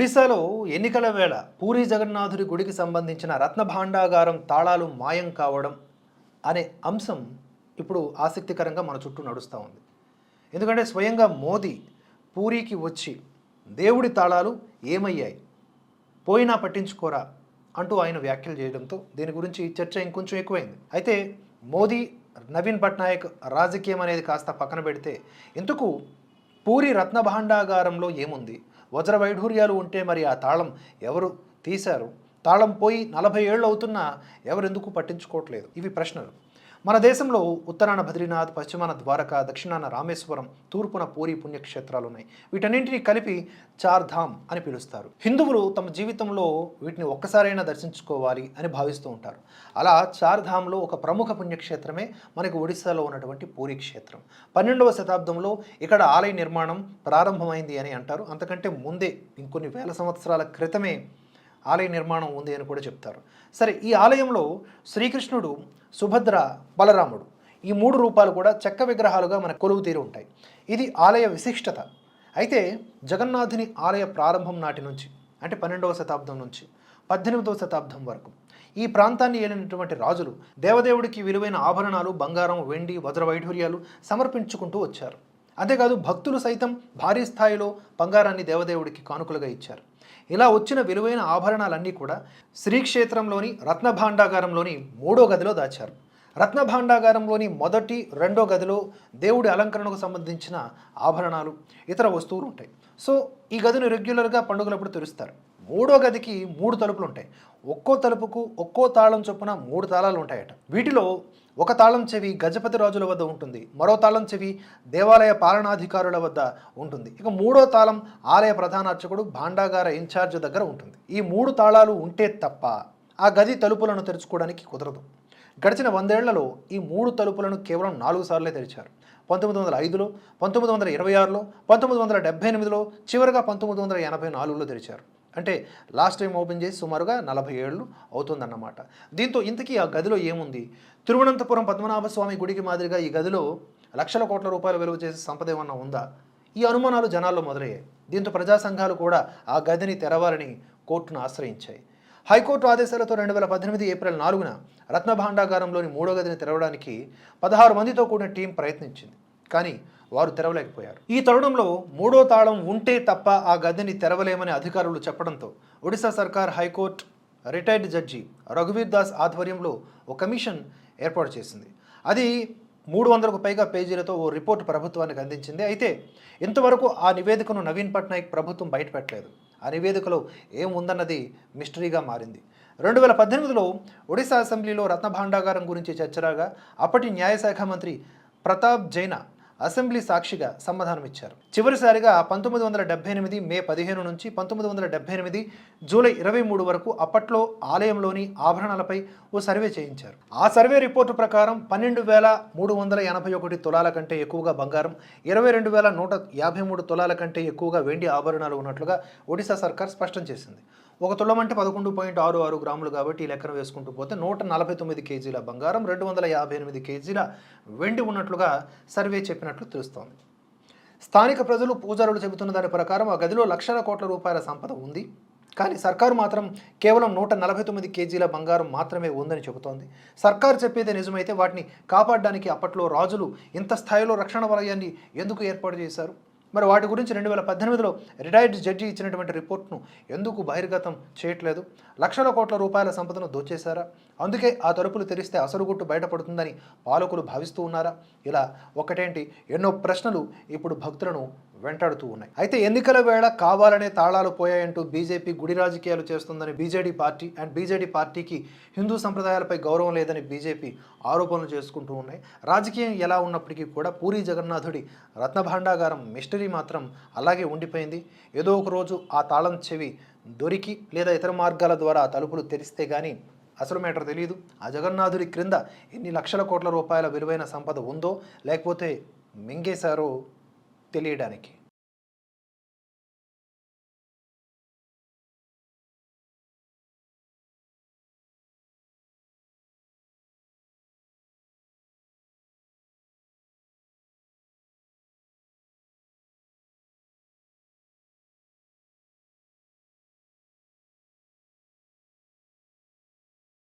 ఒడిశాలో ఎన్నికల వేళ పూరి జగన్నాథుడి గుడికి సంబంధించిన రత్న భాండాగారం తాళాలు మాయం కావడం అనే అంశం ఇప్పుడు ఆసక్తికరంగా మన చుట్టూ నడుస్తూ ఉంది. ఎందుకంటే స్వయంగా మోదీ పూరికి వచ్చి దేవుడి తాళాలు ఏమయ్యాయి? పోయినా పట్టించుకోరా? అంటూ ఆయన వ్యాఖ్యలు చేయడంతో దీని గురించి చర్చ ఇంకొంచెం ఎక్కువైంది. అయితే మోదీ నవీన్ పట్నాయక్ రాజకీయం అనేది కాస్త పక్కన పెడితే ఇందుకు పూరి రత్న భాండాగారంలో ఏముంది? వజ్ర వైఢూర్యాలు ఉంటే మరి ఆ తాళం ఎవరు తీశారు? తాళం పోయి నలభై ఏళ్ళు అవుతున్నా ఎవరెందుకు పట్టించుకోవట్లేదు? ఇవి ప్రశ్నలు. మన దేశంలో ఉత్తరాన బద్రీనాథ్ పశ్చిమాన ద్వారక దక్షిణాన రామేశ్వరం తూర్పున పూరి పుణ్యక్షేత్రాలు ఉన్నాయి వీటన్నింటినీ కలిపి చార్ధామ్ అని పిలుస్తారు. హిందువులు తమ జీవితంలో వీటిని ఒక్కసారైనా దర్శించుకోవాలి అని భావిస్తూ ఉంటారు. అలా చార్ధామ్లో ఒక ప్రముఖ పుణ్యక్షేత్రమే మనకు ఒడిశాలో ఉన్నటువంటి పూరి క్షేత్రం. పన్నెండవ శతాబ్దంలో ఇక్కడ ఆలయ నిర్మాణం ప్రారంభమైంది అని అంటారు. అంతకంటే ముందే ఇంకొన్ని వేల సంవత్సరాల క్రితమే ఆలయ నిర్మాణం ఉంది అని కూడా చెప్తారు. సరే ఈ ఆలయంలో శ్రీకృష్ణుడు సుభద్ర బలరాముడు. ఈ మూడు రూపాలు కూడా చెక్క విగ్రహాలుగా మన కొలువు తీరి ఉంటాయి. ఇది ఆలయ విశిష్టత. అయితే జగన్నాథుని ఆలయ ప్రారంభం నాటి నుంచి అంటే పన్నెండవ శతాబ్దం నుంచి పద్దెనిమిదవ శతాబ్దం వరకు ఈ ప్రాంతాన్ని ఏలినటువంటి రాజులు దేవదేవుడికి విలువైన ఆభరణాలు బంగారం వెండి వజ్ర వైఢూర్యాలు సమర్పించుకుంటూ వచ్చారు. అంతేకాదు భక్తులు సైతం భారీ స్థాయిలో బంగారాన్ని దేవదేవుడికి కానుకలుగా ఇచ్చారు. ఇలా వచ్చిన విలువైన ఆభరణాలన్నీ కూడా శ్రీక్షేత్రంలోని రత్న భాండాగారంలోని మూడో గదిలో దాచారు. రత్న భాండాగారంలోని మొదటి రెండో గదిలో దేవుడి అలంకరణకు సంబంధించిన ఆభరణాలు ఇతర వస్తువులు ఉంటాయి. సో ఈ గదిని రెగ్యులర్గా పండుగలప్పుడు తెరుస్తారు. మూడో గదికి మూడు తలుపులు ఉంటాయి ఒక్కో తలుపుకు ఒక్కో తాళం చొప్పున మూడు తాళాలు ఉంటాయట వీటిలో ఒక తాళం చెవి గజపతి రాజుల వద్ద ఉంటుంది. మరో తాళం చెవి దేవాలయ పాలనాధికారుల వద్ద ఉంటుంది. ఇక మూడో తాళం ఆలయ ప్రధాన అర్చకుడు భాండాగార ఇన్ఛార్జ్ దగ్గర ఉంటుంది. ఈ మూడు తాళాలు ఉంటే తప్ప ఆ గది తలుపులను తెరుచుకోవడానికి కుదరదు. గడిచిన వందేళ్ళలో ఈ మూడు తలుపులను కేవలం నాలుగు సార్లే తెరిచారు. పంతొమ్మిది వందల ఐదులో పంతొమ్మిది వందల ఇరవై ఆరులో పంతొమ్మిది వందల డెబ్బై ఎనిమిదిలో చివరిగా పంతొమ్మిది వందల ఎనభై నాలుగులో తెరిచారు. అంటే లాస్ట్ టైం ఓపెన్ చేసి సుమారుగా నలభై ఏళ్ళు అవుతుందన్నమాట. దీంతో ఇంతకీ ఆ గదిలో ఏముంది? తిరువనంతపురం పద్మనాభ స్వామి గుడికి మాదిరిగా ఈ గదిలో లక్షల కోట్ల రూపాయలు విలువ చేసే సంపద ఏమన్నా ఉందా? ఈ అనుమానాలు జనాల్లో మొదలయ్యాయి. దీంతో ప్రజా సంఘాలు కూడా ఆ గదిని తెరవాలని కోర్టును ఆశ్రయించాయి. హైకోర్టు ఆదేశాలతో రెండు వేల పద్దెనిమిది ఏప్రిల్ నాలుగున రత్న భాండాగారంలోని మూడో గదిని తెరవడానికి పదహారు మందితో కూడిన టీం ప్రయత్నించింది. కానీ వారు తెరవలేకపోయారు. ఈ తరుణంలో మూడో తాళం ఉంటే తప్ప ఆ గదిని తెరవలేమని అధికారులు చెప్పడంతో ఒడిశా సర్కార్ హైకోర్టు రిటైర్డ్ జడ్జి రఘువీర్ దాస్ ఆధ్వర్యంలో ఒక కమిషన్ ఏర్పాటు చేసింది. అది మూడు వందలకు పైగా పేజీలతో ఓ రిపోర్ట్ ప్రభుత్వానికి అందించింది. అయితే ఇంతవరకు ఆ నివేదికను నవీన్ పట్నాయక్ ప్రభుత్వం బయటపెట్టలేదు. ఆ నివేదికలో ఏముందన్నది మిస్టరీగా మారింది. రెండు వేల పద్దెనిమిదిలో ఒడిశా అసెంబ్లీలో రత్న భాండాగారం గురించి చర్చరాగా అప్పటి న్యాయశాఖ మంత్రి ప్రతాప్ జైనా అసెంబ్లీ సాక్షిగా సమాధానం ఇచ్చారు. చివరిసారిగా పంతొమ్మిది వందల డెబ్బై ఎనిమిది మే పదిహేను నుంచి పంతొమ్మిది వందల డెబ్బై ఎనిమిది జూలై ఇరవై మూడు వరకు అప్పట్లో ఆలయంలోని ఆభరణాలపై ఓ సర్వే చేయించారు. ఆ సర్వే రిపోర్టు ప్రకారం పన్నెండు వేల మూడు వందల ఎనభై ఒకటి తులాల కంటే ఎక్కువగా బంగారం ఇరవై రెండు వేల నూట యాభై మూడు తులాల కంటే ఎక్కువగా వెండి ఆభరణాలు ఉన్నట్లుగా ఒడిశా సర్కార్ స్పష్టం చేసింది. ఒక తులం అంటే పదకొండు పాయింట్ ఆరు ఆరు గ్రాములు కాబట్టి ఈ లెక్కన వేసుకుంటూ పోతే నూట నలభై తొమ్మిది కేజీల బంగారం రెండు వందల యాభై ఎనిమిది కేజీల వెండి ఉన్నట్లుగా సర్వే చెప్పినట్లు తెలుస్తోంది. స్థానిక ప్రజలు పూజారులు చెబుతున్న దాని ప్రకారం ఆ గదిలో లక్షల కోట్ల రూపాయల సంపద ఉంది. కానీ సర్కారు మాత్రం కేవలం నూట నలభై తొమ్మిది కేజీల బంగారం మాత్రమే ఉందని చెబుతోంది. సర్కారు చెప్పేది నిజమైతే వాటిని కాపాడడానికి అప్పట్లో రాజులు ఇంత స్థాయిలో రక్షణ వలయాన్ని ఎందుకు ఏర్పాటు చేశారు? మరి వాటి గురించి రెండు వేల పద్దెనిమిదిలో రిటైర్డ్ జడ్జి ఇచ్చినటువంటి రిపోర్ట్ను ఎందుకు బహిర్గతం చేయట్లేదు? లక్షల కోట్ల రూపాయల సంపదను దోచేశారా? అందుకే ఆ తలుపులు తెరిస్తే అసలు గుట్టు బయటపడుతుందని పాలకులు భావిస్తూ ఉన్నారా? ఇలా ఒకటేంటి? ఎన్నో ప్రశ్నలు ఇప్పుడు భక్తులను వెంటాడుతూ ఉన్నాయి. అయితే ఎన్నికల వేళ కావాలనే తాళాలు పోయాయంటూ బీజేపీ గుడి రాజకీయాలు చేస్తుందని బీజేడీ పార్టీ అండ్ బీజేడీ పార్టీకి హిందూ సంప్రదాయాలపై గౌరవం లేదని బీజేపీ ఆరోపణలు చేసుకుంటూ ఉన్నాయి. రాజకీయం ఎలా ఉన్నప్పటికీ కూడా పూరి జగన్నాథుడి రత్నభాండాగారం మిస్టరీ మాత్రం అలాగే ఉండిపోయింది. ఏదో ఒక రోజు ఆ తాళం చెవి దొరికి లేదా ఇతర మార్గాల ద్వారా తలుపులు తెరిస్తే కానీ అసలు మేటర్ తెలియదు ఆ జగన్నాథుడి క్రింద ఎన్ని లక్షల కోట్ల రూపాయల విలువైన సంపద ఉందో లేకపోతే మింగేశారో తెలియడానికి.